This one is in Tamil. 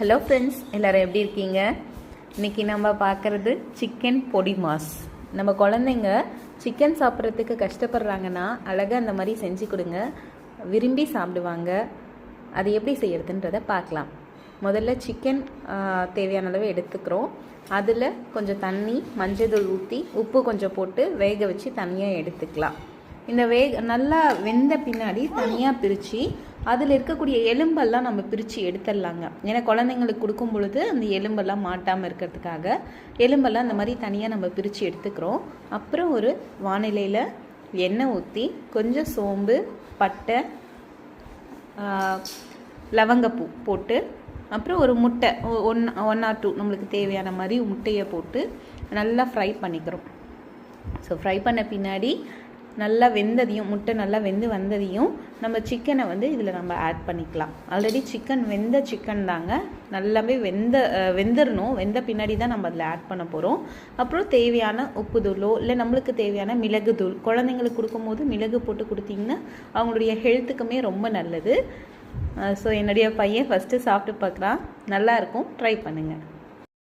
ஹலோ ஃப்ரெண்ட்ஸ் எல்லோரும் எப்படி இருக்கீங்க? இன்னைக்கு நம்ம பார்க்குறது சிக்கன் பொடி மாஸ். நம்ம குழந்தைங்க சிக்கன் சாப்பிட்றதுக்கு கஷ்டப்படுறாங்கன்னா அழகாக அந்த மாதிரி செஞ்சு கொடுங்க. விரும்பி சாப்பிடுவாங்க. அது எப்படி செய்யறதுன்றதை பார்க்கலாம். முதல்ல சிக்கன் தேவையான அளவு எடுத்துக்கிறோம். அதில் கொஞ்சம் தண்ணி மஞ்சள் தூள் ஊற்றி உப்பு கொஞ்சம் போட்டு வேக வச்சு தனியாக எடுத்துக்கலாம். இந்த வேக நல்லா வெந்த பின்னாடி தனியாக பிரித்து அதில் இருக்கக்கூடிய எலும்பெல்லாம் நம்ம பிரித்து எடுத்துடலாங்க. ஏன்னா குழந்தைங்களுக்கு கொடுக்கும் பொழுது அந்த எலும்பெல்லாம் மாட்டாமல் இருக்கிறதுக்காக எலும்பெல்லாம் இந்த மாதிரி தனியாக நம்ம பிரித்து எடுத்துக்கிறோம். அப்புறம் ஒரு வானிலையில் எண்ணெய் ஊற்றி கொஞ்சம் சோம்பு பட்டை லவங்கப்பூ போட்டு அப்புறம் ஒரு முட்டை ஒன் ஒன் ஆர் டூ நம்மளுக்கு தேவையான மாதிரி முட்டையை போட்டு நல்லா ஃப்ரை பண்ணிக்கிறோம். ஸோ ஃப்ரை பண்ண பின்னாடி நல்லா வெந்ததையும் முட்டை நல்லா வெந்து வந்ததையும் நம்ம சிக்கனை வந்து இதில் நம்ம ஆட் பண்ணிக்கலாம். ஆல்ரெடி சிக்கன் வெந்த சிக்கன் தாங்க. நல்லாவே வெந்த வெந்துடணும் வெந்த பின்னாடி தான் நம்ம அதில் ஆட் பண்ண போகிறோம் அப்புறம் தேவையான உப்பு தூளோ இல்லை நம்மளுக்கு தேவையான மிளகு தூள். குழந்தைங்களுக்கு கொடுக்கும்போது மிளகு போட்டு கொடுத்தீங்கன்னா அவங்களுடைய ஹெல்த்துக்குமே ரொம்ப நல்லது. ஸோ என்னுடைய பையன் ஃபஸ்ட்டு சாப்பிட்டு பார்க்குறான் நல்லாயிருக்கும் ட்ரை பண்ணுங்கள்